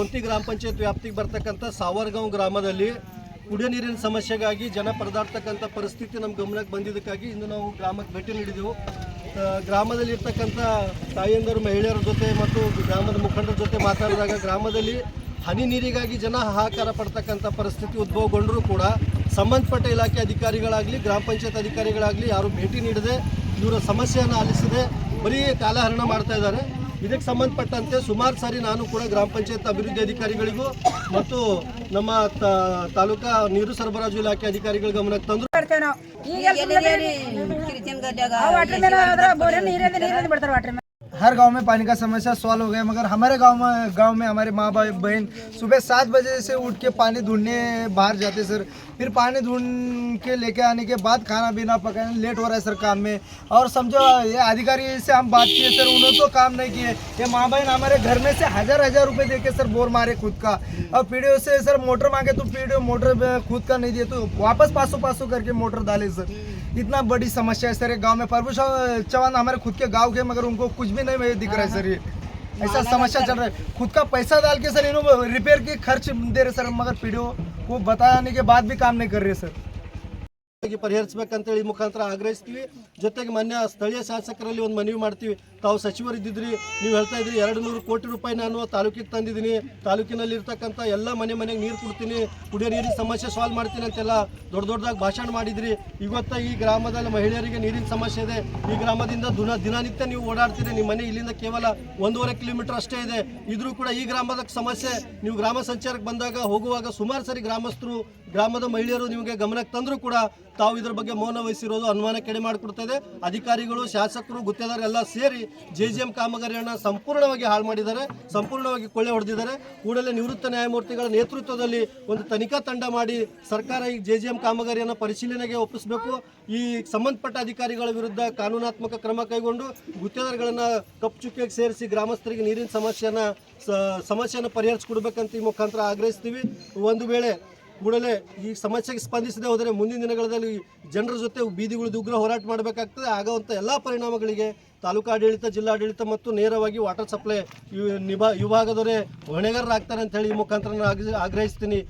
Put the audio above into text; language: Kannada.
ಗೋಂತಿ ಗ್ರಾಮ ಪಂಚಾಯತ್ ವ್ಯಾಪ್ತಿಗೆ ಬರ್ತಕ್ಕಂಥ ಸಾವರ್ಗಾಂವ್ ಗ್ರಾಮದಲ್ಲಿ ಕುಡಿಯೋ ನೀರಿನ ಸಮಸ್ಯೆಗಾಗಿ ಜನ ಪರದಾಡ್ತಕ್ಕಂಥ ಪರಿಸ್ಥಿತಿ ನಮ್ಮ ಗಮನಕ್ಕೆ ಬಂದಿದ್ದಕ್ಕಾಗಿ ಇಂದು ನಾವು ಗ್ರಾಮಕ್ಕೆ ಭೇಟಿ ನೀಡಿದೆವು. ಗ್ರಾಮದಲ್ಲಿರ್ತಕ್ಕಂಥ ತಾಯಿಯಂದರು ಮಹಿಳೆಯರ ಜೊತೆ ಮತ್ತು ಗ್ರಾಮದ ಮುಖಂಡರ ಜೊತೆ ಮಾತಾಡಿದಾಗ ಗ್ರಾಮದಲ್ಲಿ ಹನಿ ನೀರಿಗಾಗಿ ಜನ ಹಾಹಾಕಾರ ಪಡ್ತಕ್ಕಂಥ ಪರಿಸ್ಥಿತಿ ಉದ್ಭವಗೊಂಡರೂ ಕೂಡ ಸಂಬಂಧಪಟ್ಟ ಇಲಾಖೆ ಅಧಿಕಾರಿಗಳಾಗಲಿ, ಗ್ರಾಮ ಪಂಚಾಯತ್ ಅಧಿಕಾರಿಗಳಾಗಲಿ ಯಾರು ಭೇಟಿ ನೀಡದೆ ಇವರ ಸಮಸ್ಯೆಯನ್ನು ಆಲಿಸದೆ ಬರೀ ಕಾಲಹರಣ ಮಾಡ್ತಾ ಇದ್ದಾರೆ. ಇದಕ್ಕೆ ಸಂಬಂಧಪಟ್ಟಂತೆ ಸುಮಾರು ಸಾರಿ ನಾನು ಕೂಡ ಗ್ರಾಮ ಪಂಚಾಯತ್ ಅಭಿವೃದ್ಧಿ ಅಧಿಕಾರಿಗಳಿಗೂ ಮತ್ತು ನಮ್ಮ ತಾಲೂಕಾ ನೀರು ಸರಬರಾಜು ಇಲಾಖೆ ಅಧಿಕಾರಿಗಳ ಗಮನಕ್ಕೆ ತಂದ್ರು. ಬಿಡ್ತಾರೆ हर गाँव में पानी का समस्या सॉल्व हो गया, मगर हमारे गाँव में गाँव में हमारे माँ भाई बहन सुबह सात बजे से उठ के पानी ढूँढने बाहर जाते सर। फिर पानी ढूंढ के लेके आने के बाद खाना पीना पकाने, लेट हो रहा है सर काम में। और समझो, ये अधिकारी से हम बात किए सर, उन्होंने तो काम नहीं किए। ये माँ बहन हमारे घर में से हज़ार हज़ार रुपये दे के सर बोर मारे खुद का। और पीडीओ से सर मोटर मांगे तो पीडीओ मोटर खुद का नहीं दिए तो वापस पासो पासो करके मोटर डाले सर। इतना बड़ी समस्या है सर गाँव में। प्रभु चौहान हमारे खुद के गाँव के मगर उनको कुछ भी नहीं दिख रहा है सर ये। ऐसा समस्या चल रहा है। खुद का पैसा डाल के सर इन्होंने रिपेयर के खर्च दे रहे सर मगर पीडीओ को बताने के बाद भी काम नहीं कर रहे सर। ಪರಿಹರಿಸಬೇಕಂತೇಳಿ ಮುಖಾಂತರ ಆಗ್ರಹಿಸ್ತೀವಿ. ಜೊತೆಗೆ ಮೊನ್ನೆ ಸ್ಥಳೀಯ ಶಾಸಕರಲ್ಲಿ ಒಂದು ಮನವಿ ಮಾಡ್ತೀವಿ. ತಾವು ಸಚಿವರಿದ್ದಿದ್ರಿ, ನೀವು ಹೇಳ್ತಾ ಇದ್ರಿ ಎರಡು ನೂರು ಕೋಟಿ ರೂಪಾಯಿ ನಾನು ತಾಲೂಕಿಗೆ ತಂದಿದ್ದೀನಿ. ತಾಲೂಕಿನಲ್ಲಿ ಇರ್ತಕ್ಕಂಥ ಎಲ್ಲ ಮನೆ ಮನೆಗೆ ನೀರು ಕೊಡ್ತೀನಿ, ಕುಡಿಯೋ ನೀರಿನ ಸಮಸ್ಯೆ ಸಾಲ್ವ್ ಮಾಡ್ತೀನಿ ಅಂತೆಲ್ಲ ದೊಡ್ಡ ದೊಡ್ಡದಾಗಿ ಭಾಷಣ ಮಾಡಿದ್ರಿ. ಇವತ್ತ ಈ ಗ್ರಾಮದಲ್ಲಿ ಮಹಿಳೆಯರಿಗೆ ನೀರಿನ ಸಮಸ್ಯೆ ಇದೆ. ಈ ಗ್ರಾಮದಿಂದ ದಿನ ದಿನನಿತ್ಯ ನೀವು ಓಡಾಡ್ತೀರಿ. ನಿಮ್ಮ ಮನೆ ಇಲ್ಲಿಂದ ಕೇವಲ ಒಂದೂವರೆ ಕಿಲೋಮೀಟರ್ ಅಷ್ಟೇ ಇದೆ. ಇದ್ರೂ ಕೂಡ ಈ ಗ್ರಾಮದ ಸಮಸ್ಯೆ, ನೀವು ಗ್ರಾಮ ಸಂಚಾರಕ್ಕೆ ಬಂದಾಗ ಹೋಗುವಾಗ ಸುಮಾರು ಸರಿ ಗ್ರಾಮಸ್ಥರು, ಗ್ರಾಮದ ಮಹಿಳೆಯರು ನಿಮಗೆ ಗಮನಕ್ಕೆ ತಂದರೂ ಕೂಡ ತಾವು ಇದ್ರ ಬಗ್ಗೆ ಮೌನ ವಹಿಸಿರೋದು ಅನುಮಾನ ಕೆಡೆ ಮಾಡಿಕೊಡ್ತಾ ಇದೆ ಅಧಿಕಾರಿಗಳು, ಶಾಸಕರು ಗುತ್ತೇದಾರ ಎಲ್ಲ ಸೇರಿ ಜೆ ಜಿ ಎಂ ಕಾಮಗಾರಿಯನ್ನು ಸಂಪೂರ್ಣವಾಗಿ ಹಾಳು ಮಾಡಿದ್ದಾರೆ. ಸಂಪೂರ್ಣವಾಗಿ ಕೊಳ್ಳೆ ಹೊಡೆದಿದ್ದಾರೆ. ಕೂಡಲೇ ನಿವೃತ್ತ ನ್ಯಾಯಮೂರ್ತಿಗಳ ನೇತೃತ್ವದಲ್ಲಿ ಒಂದು ತನಿಖಾ ತಂಡ ಮಾಡಿ ಸರ್ಕಾರ ಈ ಜೆ ಜಿ ಎಂ ಕಾಮಗಾರಿಯನ್ನು ಪರಿಶೀಲನೆಗೆ ಒಪ್ಪಿಸಬೇಕು. ಈ ಸಂಬಂಧಪಟ್ಟ ಅಧಿಕಾರಿಗಳ ವಿರುದ್ಧ ಕಾನೂನಾತ್ಮಕ ಕ್ರಮ ಕೈಗೊಂಡು ಗುತ್ತೇದಾರಗಳನ್ನು ಕಪ್ಪು ಸೇರಿಸಿ ಗ್ರಾಮಸ್ಥರಿಗೆ ನೀರಿನ ಸಮಸ್ಯೆಯನ್ನು ಸಮಸ್ಯೆಯನ್ನು ಪರಿಹರಿಸಿಕೊಡ್ಬೇಕಂತ ಈ ಮುಖಾಂತರ ಆಗ್ರಹಿಸ್ತೀವಿ. ಒಂದು ವೇಳೆ ಕೂಡಲೇ ಈ ಸಮಸ್ಯೆಗೆ ಸ್ಪಂದಿಸದೆ ಹೋದರೆ ಮುಂದಿನ ದಿನಗಳಲ್ಲಿ ಜನರ ಜೊತೆ ಬೀದಿಗಳು ಉಗ್ರ ಹೋರಾಟ ಮಾಡಬೇಕಾಗ್ತದೆ. ಆಗುವಂಥ ಎಲ್ಲ ಪರಿಣಾಮಗಳಿಗೆ ತಾಲೂಕಾಡಳಿತ ಜಿಲ್ಲಾಡಳಿತ ಮತ್ತು ನೇರವಾಗಿ ವಾಟರ್ ಸಪ್ಲೈ ವಿಭಾಗದವರೇ ಹೊಣೆಗಾರರಾಗ್ತಾರೆ ಅಂತ ಹೇಳಿ ಈ ಮುಖಾಂತರ ನಾನು ಆಗ್ರಹಿಸ್ತೀನಿ.